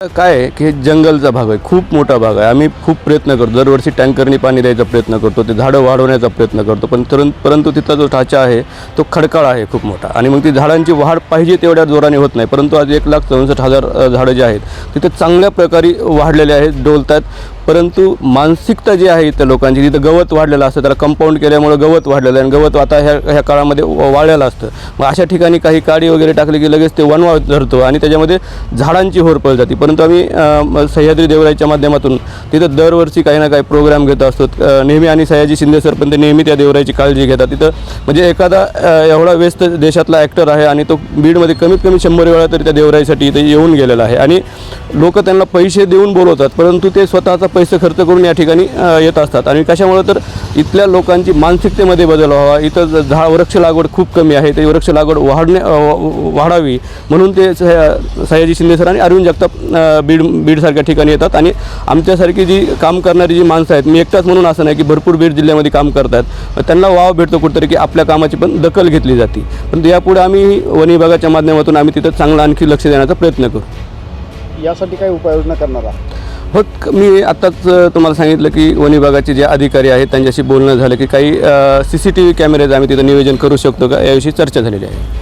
काय आहे की हे जंगलचा भाग आहे खूप मोठा भाग आहे. आम्ही खूप प्रयत्न करतो. दरवर्षी टँकरनी पाणी द्यायचा प्रयत्न करतो ते झाडं वाढवण्याचा प्रयत्न करतो पण तर परंतु तिथला जो ढाचा आहे तो खडकाळ आहे खूप मोठा. आणि मग ती झाडांची वाढ पाहिजे तेवढ्या जोराने होत नाही. परंतु आज एक लाख चौसष्ट हजार झाडं जे आहेत तिथे चांगल्या प्रकारे वाढलेले आहेत डोलत आहेत परंतु मानसिकता जी आहे इथं लोकांची तिथं गवत वाढलेलं असतं त्याला कंपाऊंड केल्यामुळं गवत वाढलेलं आहे आणि गवत आता ह्या ह्या काळामध्ये वाढलेलं वाळलेलं असतं. मग अशा ठिकाणी काही काडी वगैरे टाकली की लगेच ते वनवा धरतो आणि त्याच्यामध्ये झाडांची होरपळ जाते. परंतु आम्ही सह्याद्री देवराईच्या माध्यमातून तिथं दरवर्षी काही ना काही प्रोग्राम घेत असतो. नेहमी आणि सयाजी शिंदे सरपंच नेहमी त्या देवराईची काळजी घेतात. तिथं म्हणजे एखादा एवढा व्यस्त देशातला ॲक्टर आहे आणि तो बीडमध्ये कमीत कमी शंभर वेळा तरी त्या देवराईसाठी इथे येऊन गेलेला आहे. आणि लोक त्यांना पैसे देऊन बोलवतात परंतु ते स्वतःचा पैसे खर्च करून या ठिकाणी येत असतात. आणि कशामुळं तर इथल्या लोकांची मानसिकतेमध्ये बदल व्हावा. इथं झा झाड वृक्ष लागवड खूप कमी आहे ते वृक्ष लागवड वाढणे वाढावी म्हणून ते सयाजी शिंदे सर आणि अरविंद जगताप बीड बीडसारख्या ठिकाणी येतात. आणि आमच्यासारखी जी काम करणारी जी माणसं आहेत मी एकटाच म्हणून असं नाही की भरपूर बीड जिल्ह्यामध्ये काम करतात त्यांना वाव भेटतो कुठेतरी की आपल्या कामाची पण दखल घेतली जाते. पण यापुढे आम्ही वन विभागाच्या माध्यमातून आम्ही तिथं चांगलं आणखी लक्ष देण्याचा प्रयत्न करू. यासाठी काय उपाययोजना करणार आहात? हो मी आत्ताच तुम्हाला सांगितलं की वन विभागाचे जे अधिकारी आहेत त्यांच्याशी बोलणं झालं की काही C C T V cameras आम्ही तिथं नियोजन करू शकतो का? याविषयी चर्चा झालेली आहे.